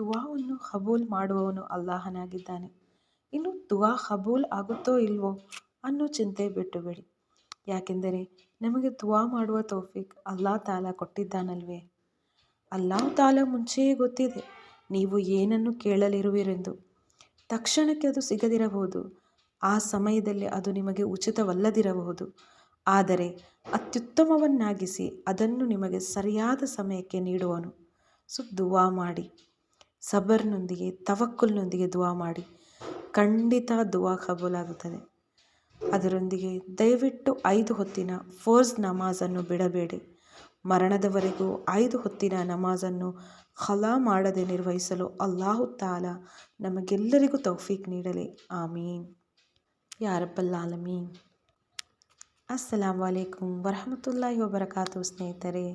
ದುವಾವನ್ನು ಕಬೂಲ್ ಮಾಡುವವನು ಅಲ್ಲಾಹನಾಗಿದ್ದಾನೆ. ಇನ್ನು ದುವಾ ಕಬೂಲ್ ಆಗುತ್ತೋ ಇಲ್ವೋ ಅನ್ನೋ ಚಿಂತೆ ಬಿಟ್ಟುಬಿಡಿ. ಯಾಕೆಂದರೆ ನಮಗೆ ದುವಾ ಮಾಡುವ ತೌಫಿಕ್ ಅಲ್ಲಾ ತಾಲ ಕೊಟ್ಟಿದ್ದಾನಲ್ವೇ? ಅಲ್ಲಾಹ್ ತಾಲ ಮುಂಚೆಯೇ ಗೊತ್ತಿದೆ ನೀವು ಏನನ್ನು ಕೇಳಲಿರುವಿರೆಂದು. ತಕ್ಷಣಕ್ಕೆ ಅದು ಸಿಗದಿರಬಹುದು. ಆ ಸಮಯದಲ್ಲಿ ಅದು ನಿಮಗೆ ಉಚಿತವಲ್ಲದಿರಬಹುದು. ಆದರೆ ಅತ್ಯುತ್ತಮವನ್ನಾಗಿಸಿ ಅದನ್ನು ನಿಮಗೆ ಸರಿಯಾದ ಸಮಯಕ್ಕೆ ನೀಡುವನು. ಸೊ ದುವಾ ಮಾಡಿ. ಸಬರ್ನೊಂದಿಗೆ, ತವಕ್ಕುಲ್ನೊಂದಿಗೆ ದುವಾ ಮಾಡಿ. ಖಂಡಿತ ದುವಾ ಕಬೂಲಾಗುತ್ತದೆ. ಅದರೊಂದಿಗೆ ದಯವಿಟ್ಟು ಐದು ಹೊತ್ತಿನ ಫೋರ್ಸ್ ನಮಾಜನ್ನು ಬಿಡಬೇಡಿ. ಮರಣದವರೆಗೂ ಐದು ಹೊತ್ತಿನ ನಮಾಜನ್ನು ಖಲಾ ಮಾಡದೆ ನಿರ್ವಹಿಸಲು ಅಲ್ಲಾಹು ತಾಲ ನಮಗೆಲ್ಲರಿಗೂ ತೌಫೀಕ್ ನೀಡಲಿ. ಆಮೀನ್. ಯಾರಬ್ಬಲ್ಲಾಲಮೀನ್ ಅಸ್ಸಲಾಮ್ ವಲೈಕುಮ್ ವರಹಮತುಲ್ಲಾಹಿ ವಬರಕಾತು ಸ್ನೇಹಿತರೆ,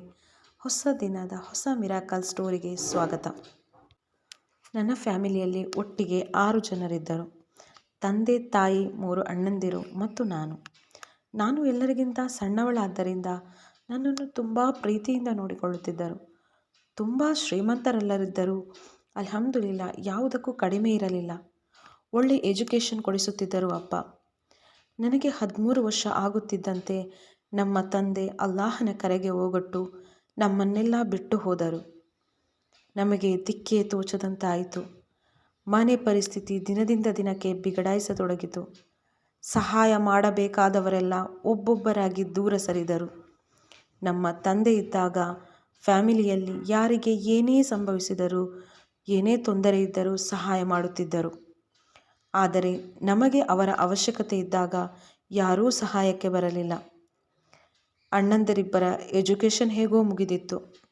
ಹೊಸ ದಿನದ ಹೊಸ ಮಿರಾಕಲ್ ಸ್ಟೋರಿಗೆ ಸ್ವಾಗತ. ನನ್ನ ಫ್ಯಾಮಿಲಿಯಲ್ಲಿ ಒಟ್ಟಿಗೆ ಆರು ಜನರಿದ್ದರು. ತಂದೆ, ತಾಯಿ, ಮೂರು ಅಣ್ಣಂದಿರು ಮತ್ತು ನಾನು. ನಾನು ಎಲ್ಲರಿಗಿಂತ ಸಣ್ಣವಳಾದ್ದರಿಂದ ನನ್ನನ್ನು ತುಂಬ ಪ್ರೀತಿಯಿಂದ ನೋಡಿಕೊಳ್ಳುತ್ತಿದ್ದರು. ತುಂಬ ಶ್ರೀಮಂತರೆಲ್ಲರಿದ್ದರೂ ಅಲ್ಹಮ್ದುಲಿಲ್ಲ, ಯಾವುದಕ್ಕೂ ಕಡಿಮೆ ಇರಲಿಲ್ಲ. ಒಳ್ಳೆ ಎಜುಕೇಷನ್ ಕೊಡಿಸುತ್ತಿದ್ದರು ಅಪ್ಪ. ನನಗೆ ಹದಿಮೂರು ವರ್ಷ ಆಗುತ್ತಿದ್ದಂತೆ ನಮ್ಮ ತಂದೆ ಅಲ್ಲಾಹನ ಕರೆಗೆ ಹೋಗೊಟ್ಟು ನಮ್ಮನ್ನೆಲ್ಲ ಬಿಟ್ಟು ಹೋದರು. ನಮಗೆ ದಿಕ್ಕೇ ತೋಚದಂತಾಯಿತು. ಮನೆ ಪರಿಸ್ಥಿತಿ ದಿನದಿಂದ ದಿನಕ್ಕೆ ಬಿಗಡಾಯಿಸತೊಡಗಿತು. ಸಹಾಯ ಮಾಡಬೇಕಾದವರೆಲ್ಲ ಒಬ್ಬೊಬ್ಬರಾಗಿ ದೂರ ಸರಿದರು. ನಮ್ಮ ತಂದೆ ಇದ್ದಾಗ ಫ್ಯಾಮಿಲಿಯಲ್ಲಿ ಯಾರಿಗೆ ಏನೇ ಸಂಭವಿಸಿದರೂ, ಏನೇ ತೊಂದರೆ ಇದ್ದರೂ ಸಹಾಯ ಮಾಡುತ್ತಿದ್ದರು. ಆದರೆ ನಮಗೆ ಅವರ ಅವಶ್ಯಕತೆ ಇದ್ದಾಗ ಯಾರೂ ಸಹಾಯಕ್ಕೆ ಬರಲಿಲ್ಲ. ಅಣ್ಣಂದರಿಬ್ಬರ ಎಜುಕೇಷನ್ ಹೇಗೋ ಮುಗಿದಿತ್ತು.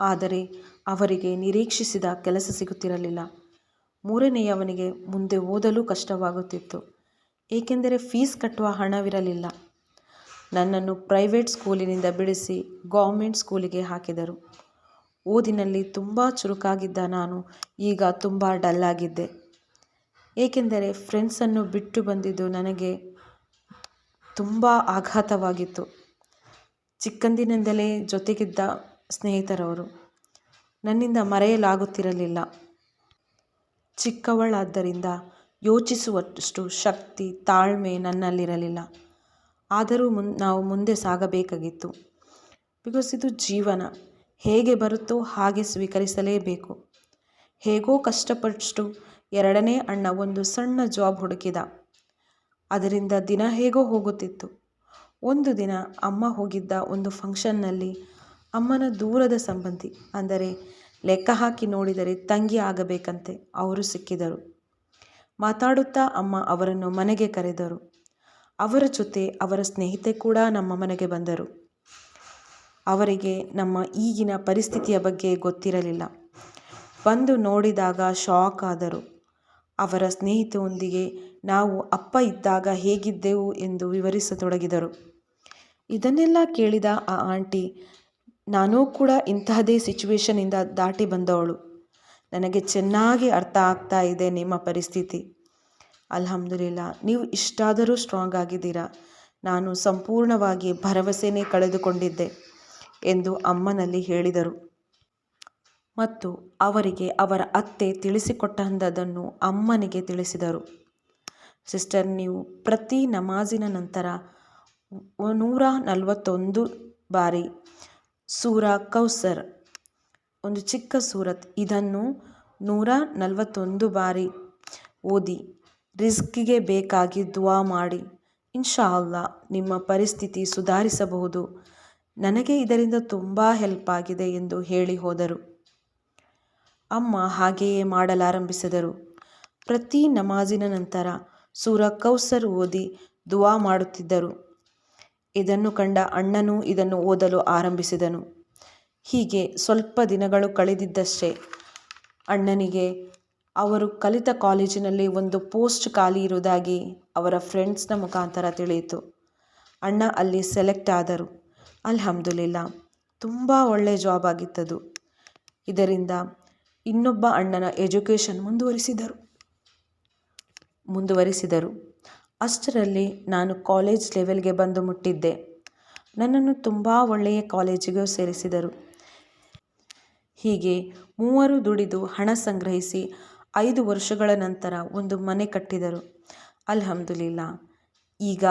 ಆದರೆ ಅವರಿಗೆ ನಿರೀಕ್ಷಿಸಿದ ಕೆಲಸ ಸಿಗುತ್ತಿರಲಿಲ್ಲ. ಮೂರನೆಯವನಿಗೆ ಮುಂದೆ ಓದಲು ಕಷ್ಟವಾಗುತ್ತಿತ್ತು. ಏಕೆಂದರೆ ಫೀಸ್ ಕಟ್ಟುವ ಹಣವಿರಲಿಲ್ಲ. ನನ್ನನ್ನು ಪ್ರೈವೇಟ್ ಸ್ಕೂಲಿನಿಂದ ಬಿಡಿಸಿ ಗೌರ್ಮೆಂಟ್ ಸ್ಕೂಲಿಗೆ ಹಾಕಿದರು. ಓದಿನಲ್ಲಿ ತುಂಬ ಚುರುಕಾಗಿದ್ದ ನಾನು ಈಗ ತುಂಬ ಡಲ್ಲಾಗಿದ್ದೆ ಏಕೆಂದರೆ ಫ್ರೆಂಡ್ಸನ್ನು ಬಿಟ್ಟು ಬಂದಿದ್ದು ನನಗೆ ತುಂಬ ಆಘಾತವಾಗಿತ್ತು. ಚಿಕ್ಕಂದಿನಿಂದಲೇ ಜೊತೆಗಿದ್ದ ಸ್ನೇಹಿತರವರು. ಮರೆಯಲಾಗುತ್ತಿರಲಿಲ್ಲ. ಚಿಕ್ಕವಳಾದ್ದರಿಂದ ಯೋಚಿಸುವಷ್ಟು ಶಕ್ತಿ, ತಾಳ್ಮೆ ನನ್ನಲ್ಲಿರಲಿಲ್ಲ. ಆದರೂ ನಾವು ಮುಂದೆ ಸಾಗಬೇಕಾಗಿತ್ತು. ಬಿಕಾಸ್ ಇದು ಜೀವನ. ಹೇಗೆ ಬರುತ್ತೋ ಹಾಗೆ ಸ್ವೀಕರಿಸಲೇಬೇಕು. ಹೇಗೋ ಕಷ್ಟಪಟ್ಟು ಎರಡನೇ ಅಣ್ಣ ಒಂದು ಸಣ್ಣ ಜಾಬ್ ಹುಡುಕಿದ. ಅದರಿಂದ ದಿನ ಹೇಗೋ ಹೋಗುತ್ತಿತ್ತು. ಒಂದು ದಿನ ಅಮ್ಮ ಹೋಗಿದ್ದ ಒಂದು ಫಂಕ್ಷನ್ನಲ್ಲಿ ಅಮ್ಮನ ದೂರದ ಸಂಬಂಧಿ. ಅಂದರೆ ಲೆಕ್ಕ ಹಾಕಿ ನೋಡಿದರೆ ತಂಗಿ ಆಗಬೇಕಂತೆ ಅವರು ಸಿಕ್ಕಿದರು. ಮಾತಾಡುತ್ತಾ ಅಮ್ಮ ಅವರನ್ನು ಮನೆಗೆ ಕರೆದರು. ಅವರ ಜೊತೆ ಅವರ ಸ್ನೇಹಿತೆ ಕೂಡ ನಮ್ಮ ಮನೆಗೆ ಬಂದರು. ಅವರಿಗೆ ನಮ್ಮ ಈಗಿನ ಪರಿಸ್ಥಿತಿಯ ಬಗ್ಗೆ ಗೊತ್ತಿರಲಿಲ್ಲ. ಬಂದು ನೋಡಿದಾಗ ಶಾಕ್ ಆದರು. ಅವರ ಸ್ನೇಹಿತೆಯೊಂದಿಗೆ ನಾವು ಅಪ್ಪ ಇದ್ದಾಗ ಹೇಗಿದ್ದೆವು ಎಂದು ವಿವರಿಸತೊಡಗಿದರು. ಇದನ್ನೆಲ್ಲ ಕೇಳಿದ ಆ ಆಂಟಿ ನಾನೂ ಕೂಡ ಇಂತಹದೇ ಸಿಚುವೇಶನಿಂದ ದಾಟಿ ಬಂದವಳು. ನನಗೆ ಚೆನ್ನಾಗಿ ಅರ್ಥ ಆಗ್ತಾ ಇದೆ ನಿಮ್ಮ ಪರಿಸ್ಥಿತಿ. ಅಲ್ಹಮ್ದುಲಿಲ್ಲ, ನೀವು ಇಷ್ಟಾದರೂ ಸ್ಟ್ರಾಂಗ್ ಆಗಿದ್ದೀರಾ? ನಾನು ಸಂಪೂರ್ಣವಾಗಿ ಭರವಸೆನೇ ಕಳೆದುಕೊಂಡಿದ್ದೆ ಎಂದು ಅಮ್ಮನಲ್ಲಿ ಹೇಳಿದರು. ಮತ್ತು ಅವರಿಗೆ ಅವರ ಅತ್ತೆ ತಿಳಿಸಿಕೊಟ್ಟಂಥದನ್ನು ಅಮ್ಮನಿಗೆ ತಿಳಿಸಿದರು. ಸಿಸ್ಟರ್, ನೀವು ಪ್ರತಿ ನಮಾಜಿನ ನಂತರ ನೂರ ನಲವತ್ತೊಂದು ಬಾರಿ ಸೂರ ಕೌಸರ್. ಒಂದು ಚಿಕ್ಕ ಸೂರತ್. ಇದನ್ನು ನೂರ ನಲವತ್ತೊಂದು ಬಾರಿ ಓದಿ, ರಿಸ್ಕಿಗೆ ಬೇಕಾಗಿ ದುವಾ ಮಾಡಿ. ಇನ್ಶಾ ಅಲ್ಲಾ ನಿಮ್ಮ ಪರಿಸ್ಥಿತಿ ಸುಧಾರಿಸಬಹುದು. ನನಗೆ ಇದರಿಂದ ತುಂಬ ಹೆಲ್ಪ್ ಆಗಿದೆ ಎಂದು ಹೇಳಿ ಹೋದರು. ಅಮ್ಮ ಹಾಗೆಯೇ ಮಾಡಲಾರಂಭಿಸಿದರು. ಪ್ರತಿ ನಮಾಜಿನ ನಂತರ ಸೂರ ಕೌಸರ್ ಓದಿ ದುವಾ ಮಾಡುತ್ತಿದ್ದರು. ಇದನ್ನು ಕಂಡ ಅಣ್ಣನೂ ಇದನ್ನು ಓದಲು ಆರಂಭಿಸಿದನು. ಹೀಗೆ ಸ್ವಲ್ಪ ದಿನಗಳು ಕಳೆದಿದ್ದಷ್ಟೇ. ಅಣ್ಣನಿಗೆ, ಅವರು ಕಲಿತ ಕಾಲೇಜಿನಲ್ಲಿ ಒಂದು ಪೋಸ್ಟ್ ಖಾಲಿ ಇರುವುದಾಗಿ ಅವರ ಫ್ರೆಂಡ್ಸ್ನ ಮುಖಾಂತರ ತಿಳಿಯಿತು. ಅಣ್ಣ ಅಲ್ಲಿ ಸೆಲೆಕ್ಟ್ ಆದರು. ಅಲ್ಹಮ್ದುಲಿಲ್ಲ, ತುಂಬ ಒಳ್ಳೆಯ ಜಾಬ್ ಆಗಿತ್ತದು. ಇದರಿಂದ ಇನ್ನೊಬ್ಬ ಅಣ್ಣನ ಎಜುಕೇಷನ್ ಮುಂದುವರಿಸಿದರು. ಮುಂದುವರಿಸಿದರು. ಅಷ್ಟರಲ್ಲಿ ನಾನು ಕಾಲೇಜ್ ಲೆವೆಲ್ಗೆ ಬಂದು ಮುಟ್ಟಿದ್ದೆ. ನನ್ನನ್ನು ತುಂಬ ಒಳ್ಳೆಯ ಕಾಲೇಜಿಗೆ ಸೇರಿಸಿದರು. ಹೀಗೆ ಮೂವರು ದುಡಿದು ಹಣ ಸಂಗ್ರಹಿಸಿ ಐದು ವರ್ಷಗಳ ನಂತರ ಒಂದು ಮನೆ ಕಟ್ಟಿದರು. ಅಲ್ಹಮ್ದುಲಿಲ್ಲ, ಈಗ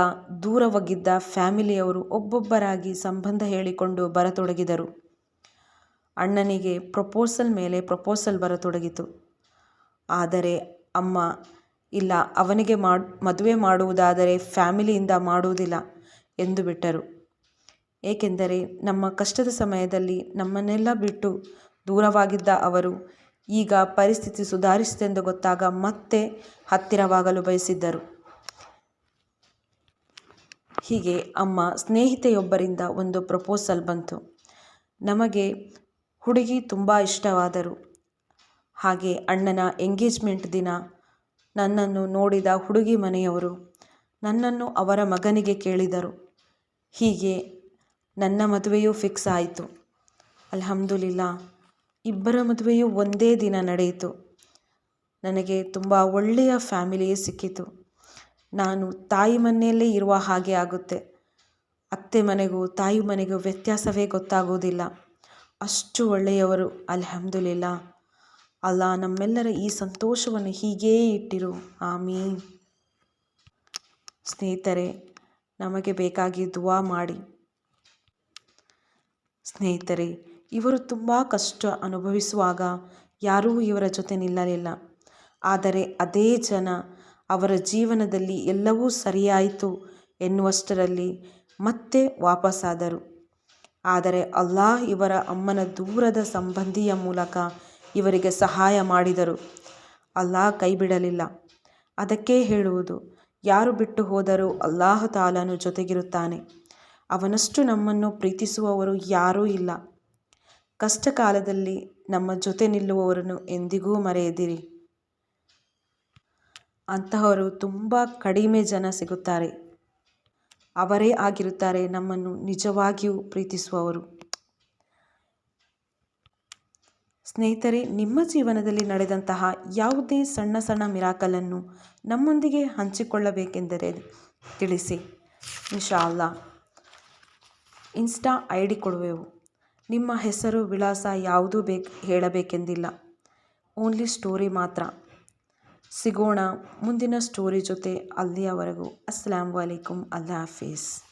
ದೂರವಾಗಿದ್ದ ಫ್ಯಾಮಿಲಿಯವರು ಒಬ್ಬೊಬ್ಬರಾಗಿ ಸಂಬಂಧ ಹೇಳಿಕೊಂಡು ಬರತೊಡಗಿದರು. ಅಣ್ಣನಿಗೆ ಪ್ರಪೋಸಲ್ ಮೇಲೆ ಪ್ರಪೋಸಲ್ ಬರತೊಡಗಿತು. ಆದರೆ ಅಮ್ಮ ಇಲ್ಲ, ಅವನಿಗೆ ಮಾಡ್, ಮದುವೆ ಮಾಡುವುದಾದರೆ ಫ್ಯಾಮಿಲಿಯಿಂದ ಮಾಡುವುದಿಲ್ಲ ಎಂದು ಬಿಟ್ಟರು. ಏಕೆಂದರೆ ನಮ್ಮ ಕಷ್ಟದ ಸಮಯದಲ್ಲಿ ನಮ್ಮನ್ನೆಲ್ಲ ಬಿಟ್ಟು ದೂರವಾಗಿದ್ದ ಅವರು ಈಗ ಪರಿಸ್ಥಿತಿ ಸುಧಾರಿಸಿತೆಂದು ಗೊತ್ತಾಗ ಮತ್ತೆ ಹತ್ತಿರವಾಗಲು ಬಯಸಿದ್ದರು. ಹೀಗೆ ಅಮ್ಮ ಸ್ನೇಹಿತೆಯೊಬ್ಬರಿಂದ ಒಂದು ಪ್ರಪೋಸಲ್ ಬಂತು. ನಮಗೆ ಹುಡುಗಿ ತುಂಬ ಇಷ್ಟವಾದರು. ಹಾಗೆ ಅಣ್ಣನ ಎಂಗೇಜ್ಮೆಂಟ್ ದಿನ ನನ್ನನ್ನು ನೋಡಿದ ಹುಡುಗಿ ಮನೆಯವರು ನನ್ನನ್ನು ಅವರ ಮಗನಿಗೆ ಕೇಳಿದರು. ಹೀಗೆ ನನ್ನ ಮದುವೆಯೂ ಫಿಕ್ಸ್ ಆಯಿತು. ಅಲ್ಹಮ್ದುಲಿಲ್ಲ, ಇಬ್ಬರ ಮದುವೆಯೂ ಒಂದೇ ದಿನ ನಡೆಯಿತು. ನನಗೆ ತುಂಬ ಒಳ್ಳೆಯ ಫ್ಯಾಮಿಲಿಯೇ ಸಿಕ್ಕಿತು. ನಾನು ತಾಯಿ ಮನೆಯಲ್ಲೇ ಇರುವ ಹಾಗೆ ಆಗುತ್ತೆ. ಅತ್ತೆ ಮನೆಗೂ ತಾಯಿ ಮನೆಗೂ ವ್ಯತ್ಯಾಸವೇ ಗೊತ್ತಾಗುವುದಿಲ್ಲ. ಅಷ್ಟು ಒಳ್ಳೆಯವರು, ಅಲ್ಹಮ್ದುಲಿಲ್ಲ. ಅಲ್ಲಾ, ನಮ್ಮೆಲ್ಲರ ಈ ಸಂತೋಷವನ್ನು ಹೀಗೇ ಇಟ್ಟಿರು. ಆಮೀನ್. ಸ್ನೇಹಿತರೆ, ನಮಗೆ ಬೇಕಾಗಿ ದುವಾ ಮಾಡಿ. ಸ್ನೇಹಿತರೆ, ಇವರು ತುಂಬ ಕಷ್ಟ ಅನುಭವಿಸುವಾಗ ಯಾರೂ ಇವರ ಜೊತೆ ನಿಲ್ಲಲಿಲ್ಲ. ಆದರೆ ಅದೇ ಜನ ಅವರ ಜೀವನದಲ್ಲಿ ಎಲ್ಲವೂ ಸರಿಯಾಯಿತು ಎನ್ನುವಷ್ಟರಲ್ಲಿ ಮತ್ತೆ ವಾಪಸ್ಸಾದರು ಆದರೆ ಅಲ್ಲಾಹ್ ಇವರ ಅಮ್ಮನ ದೂರದ ಸಂಬಂಧಿಯ ಮೂಲಕ ಇವರಿಗೆ ಸಹಾಯ ಮಾಡಿದರು. ಅಲ್ಲಾಹ್ ಕೈ ಬಿಡಲಿಲ್ಲ ಅದಕ್ಕೆ ಹೇಳುವುದು, ಯಾರು ಬಿಟ್ಟು ಹೋದರೂ ಅಲ್ಲಾಹ ತಾಲನು ಜೊತೆಗಿರುತ್ತಾನೆ. ಅವನಷ್ಟು ನಮ್ಮನ್ನು ಪ್ರೀತಿಸುವವರು ಯಾರೂ ಇಲ್ಲ. ಕಷ್ಟ ಕಾಲದಲ್ಲಿ ನಮ್ಮ ಜೊತೆ ನಿಲ್ಲುವವರನ್ನು ಎಂದಿಗೂ ಮರೆಯದಿರಿ. ಅಂತಹವರು ತುಂಬ ಕಡಿಮೆ ಜನ ಸಿಗುತ್ತಾರೆ. ಅವರೇ ಆಗಿರುತ್ತಾರೆ ನಮ್ಮನ್ನು ನಿಜವಾಗಿಯೂ ಪ್ರೀತಿಸುವವರು. ಸ್ನೇಹಿತರೆ, ನಿಮ್ಮ ಜೀವನದಲ್ಲಿ ನಡೆದಂತಹ ಯಾವುದೇ ಸಣ್ಣ ಸಣ್ಣ ಮಿರಾಕಲನ್ನು ನಮ್ಮೊಂದಿಗೆ ಹಂಚಿಕೊಳ್ಳಬೇಕೆಂದರೆ ತಿಳಿಸಿ. ಇನ್ಶಾಲ್ಲ ಇನ್ಸ್ಟಾ ಐ ಡಿ ಕೊಡುವೆವು. ನಿಮ್ಮ ಹೆಸರು, ವಿಳಾಸ ಯಾವುದೂ ಬೇಕು ಹೇಳಬೇಕೆಂದಿಲ್ಲ. ಓನ್ಲಿ ಸ್ಟೋರಿ ಮಾತ್ರ. ಸಿಗೋಣ ಮುಂದಿನ ಸ್ಟೋರಿ ಜೊತೆ ಅಲ್ಲಿಯವರೆಗೂ. ಅಸ್ಲಾಮು ವಲೈಕುಮ್ ಅಲ್ಲಾ ಹಾಫೀಸ್.